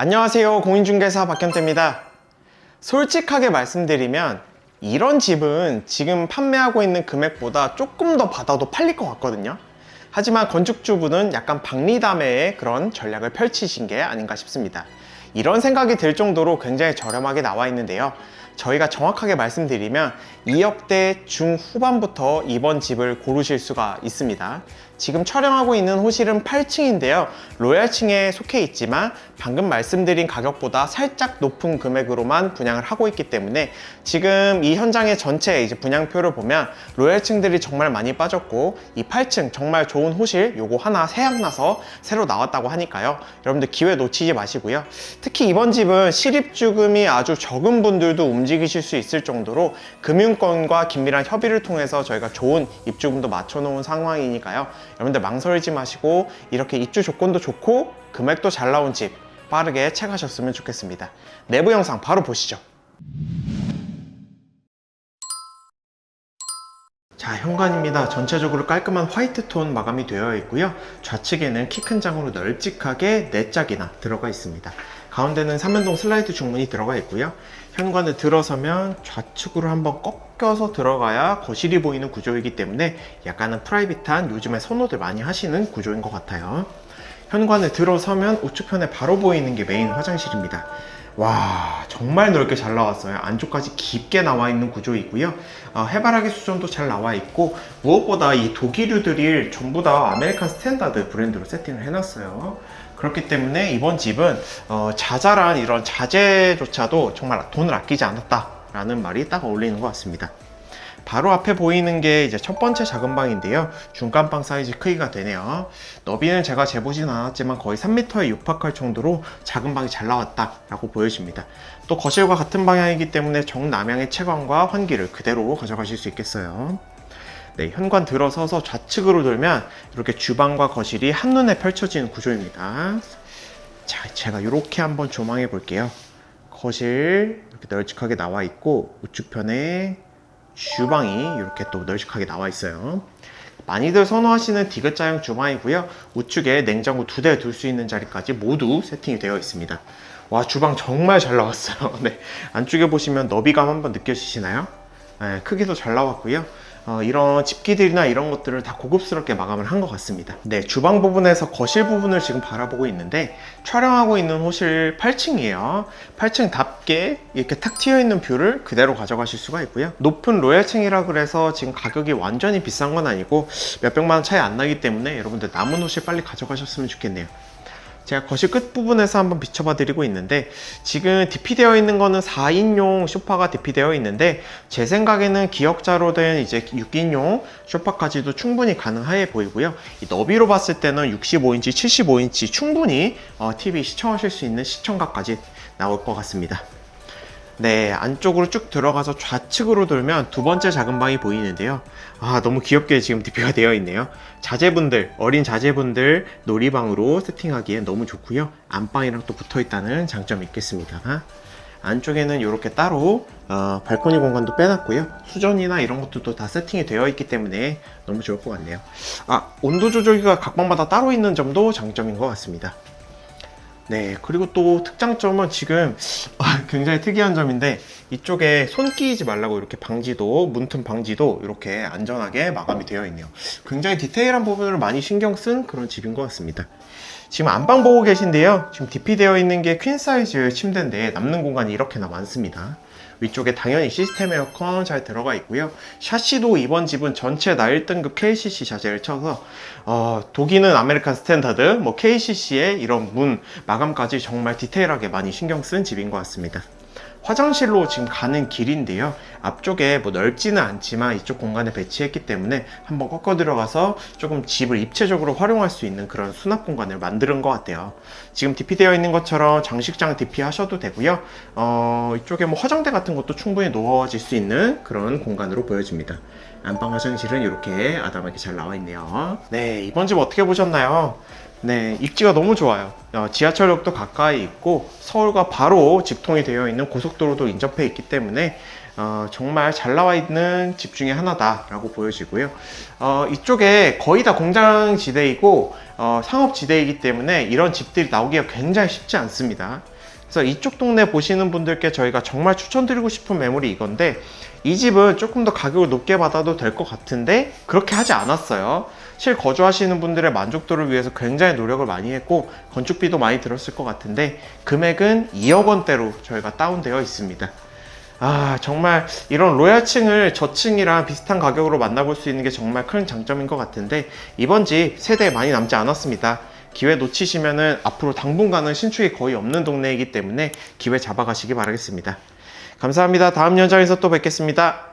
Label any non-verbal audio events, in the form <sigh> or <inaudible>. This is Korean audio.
안녕하세요. 공인중개사 박현태입니다. 솔직하게 말씀드리면 이런 집은 지금 판매하고 있는 금액보다 조금 더 받아도 팔릴 것 같거든요. 하지만 건축주분은 약간 박리담회의 그런 전략을 펼치신 게 아닌가 싶습니다. 이런 생각이 들 정도로 굉장히 저렴하게 나와 있는데요. 저희가 정확하게 말씀드리면 2억대 중후반부터 이번 집을 고르실 수가 있습니다. 지금 촬영하고 있는 호실은 8층인데요. 로얄층에 속해 있지만 방금 말씀드린 가격보다 살짝 높은 금액으로만 분양을 하고 있기 때문에 지금 이 현장의 전체 이제 분양표를 보면 로얄층들이 정말 많이 빠졌고 이 8층 정말 좋은 호실 요거 하나 새약나서 새로 나왔다고 하니까요. 여러분들 기회 놓치지 마시고요. 특히 이번 집은 실입주금이 아주 적은 분들도 움직 이실 수 있을 정도로 금융권과 긴밀한 협의를 통해서 저희가 좋은 입주금도 맞춰놓은 상황이니까요. 여러분들 망설이지 마시고 이렇게 입주 조건도 좋고 금액도 잘 나온 집 빠르게 체크하셨으면 좋겠습니다. 내부 영상 바로 보시죠. 자, 현관입니다. 전체적으로 깔끔한 화이트 톤 마감이 되어 있고요. 좌측에는 키 큰 장으로 널찍하게 네 짝이나 들어가 있습니다. 가운데는 3연동 슬라이드 중문이 들어가 있고요. 현관을 들어서면 좌측으로 한번 꺾여서 들어가야 거실이 보이는 구조이기 때문에 약간은 프라이빗한 요즘에 선호들 많이 하시는 구조인 것 같아요. 현관을 들어서면 우측편에 바로 보이는 게 메인 화장실입니다. 와 정말 넓게 잘 나왔어요 안쪽까지 깊게 나와 있는 구조이고요 어, 해바라기 수전도 잘 나와 있고 무엇보다 이 독일유들이 전부 다 아메리칸 스탠다드 브랜드로 세팅을 해놨어요 그렇기 때문에 이번 집은 어, 자잘한 이런 자재조차도 정말 돈을 아끼지 않았다라는 말이 딱 어울리는 것 같습니다 바로 앞에 보이는 게 이제 첫 번째 작은 방인데요. 중간방 사이즈 크기가 되네요. 너비는 제가 재보진 않았지만 거의 3m에 육박할 정도로 작은 방이 잘 나왔다라고 보여집니다. 또 거실과 같은 방향이기 때문에 정남향의 채광과 환기를 그대로 가져가실 수 있겠어요. 네, 현관 들어서서 좌측으로 돌면 이렇게 주방과 거실이 한눈에 펼쳐지는 구조입니다. 자, 제가 이렇게 한번 조망해 볼게요. 거실 이렇게 널찍하게 나와 있고 우측편에 주방이 이렇게 또 널찍하게 나와 있어요. 많이들 선호하시는 디귿자형 주방이고요. 우측에 냉장고 두 대 둘 수 있는 자리까지 모두 세팅이 되어 있습니다. 와 주방 정말 잘 나왔어요. <laughs> 네, 안쪽에 보시면 너비감 한번 느껴지시나요? 네, 크기도 잘 나왔고요. 어, 이런 집기들이나 이런 것들을 다 고급스럽게 마감을 한 것 같습니다. 네, 주방 부분에서 거실 부분을 지금 바라보고 있는데 촬영하고 있는 호실 8층이에요. 8층답게 이렇게 탁 트여 있는 뷰를 그대로 가져가실 수가 있고요. 높은 로얄층이라 그래서 지금 가격이 완전히 비싼 건 아니고 몇백만 원 차이 안 나기 때문에 여러분들 남은 호실 빨리 가져가셨으면 좋겠네요. 제가 거실 끝부분에서 한번 비춰봐 드리고 있는데 지금 DP 되어 있는 거는 4인용 소파가 DP 되어 있는데 제 생각에는 기역자로 된 이제 6인용 소파까지도 충분히 가능해 보이고요. 이 너비로 봤을 때는 65인치 75인치 충분히 어, TV 시청하실 수 있는 시청각까지 나올 것 같습니다 네, 안쪽으로 쭉 들어가서 좌측으로 돌면 두 번째 작은 방이 보이는데요. 아, 너무 귀엽게 지금 DP가 되어 있네요. 자제분들, 어린 자제분들 놀이방으로 세팅하기에 너무 좋고요. 안방이랑 또 붙어 있다는 장점이 있겠습니다. 안쪽에는 이렇게 따로 어, 발코니 공간도 빼놨고요. 수전이나 이런 것들도 다 세팅이 되어 있기 때문에 너무 좋을 것 같네요. 아, 온도 조절기가 각 방마다 따로 있는 점도 장점인 것 같습니다. 네, 그리고 또 특장점은 지금 아, <laughs> 굉장히 특이한 점인데 이쪽에 손 끼이지 말라고 이렇게 방지도, 문틈 방지도 이렇게 안전하게 마감이 되어 있네요. 굉장히 디테일한 부분을 많이 신경 쓴 그런 집인 것 같습니다. 지금 안방 보고 계신데요. 지금 DP 되어 있는 게 퀸 사이즈 침대인데 남는 공간이 이렇게나 많습니다. 위쪽에 당연히 시스템 에어컨 잘 들어가 있고요. 샤시도 이번 집은 전체 나 1등급 KCC 자재를 쳐서 어, 독일은 아메리칸 스탠다드, 뭐 KCC의 이런 문 마감까지 정말 디테일하게 많이 신경 쓴 집인 것 같습니다. 화장실로 지금 가는 길인데요. 앞쪽에 뭐 넓지는 않지만 이쪽 공간에 배치했기 때문에 한번 꺾어 들어가서 조금 집을 입체적으로 활용할 수 있는 그런 수납 공간을 만드는 것 같아요. 지금 DP 되어 있는 것처럼 장식장 DP 하셔도 되고요. 어, 이쪽에 뭐 화장대 같은 것도 충분히 놓아질 수 있는 그런 공간으로 보여집니다. 안방 화장실은 이렇게 아담하게 잘 나와 있네요. 네, 이번 집 어떻게 보셨나요? 네, 입지가 너무 좋아요. 어, 지하철역도 가까이 있고 서울과 바로 직통이 되어 있는 고속도로도 인접해 있기 때문에 어, 정말 잘 나와 있는 집 중에 하나다라고 보여지고요. 어, 이쪽에 거의 다 공장 지대이고 어, 상업 지대이기 때문에 이런 집들이 나오기가 굉장히 쉽지 않습니다. 그래서 이쪽 동네 보시는 분들께 저희가 정말 추천드리고 싶은 매물이 이건데 이 집은 조금 더 가격을 높게 받아도 될 것 같은데 그렇게 하지 않았어요. 실 거주하시는 분들의 만족도를 위해서 굉장히 노력을 많이 했고 건축비도 많이 들었을 것 같은데 금액은 2억 원대로 저희가 다운되어 있습니다. 아 정말 이런 로얄층을 저층이랑 비슷한 가격으로 만나볼 수 있는 게 정말 큰 장점인 것 같은데 이번 집 세대에 많이 남지 않았습니다. 기회 놓치시면은 앞으로 당분간은 신축이 거의 없는 동네이기 때문에 기회 잡아가시기 바라겠습니다. 감사합니다. 다음 연장에서 또 뵙겠습니다.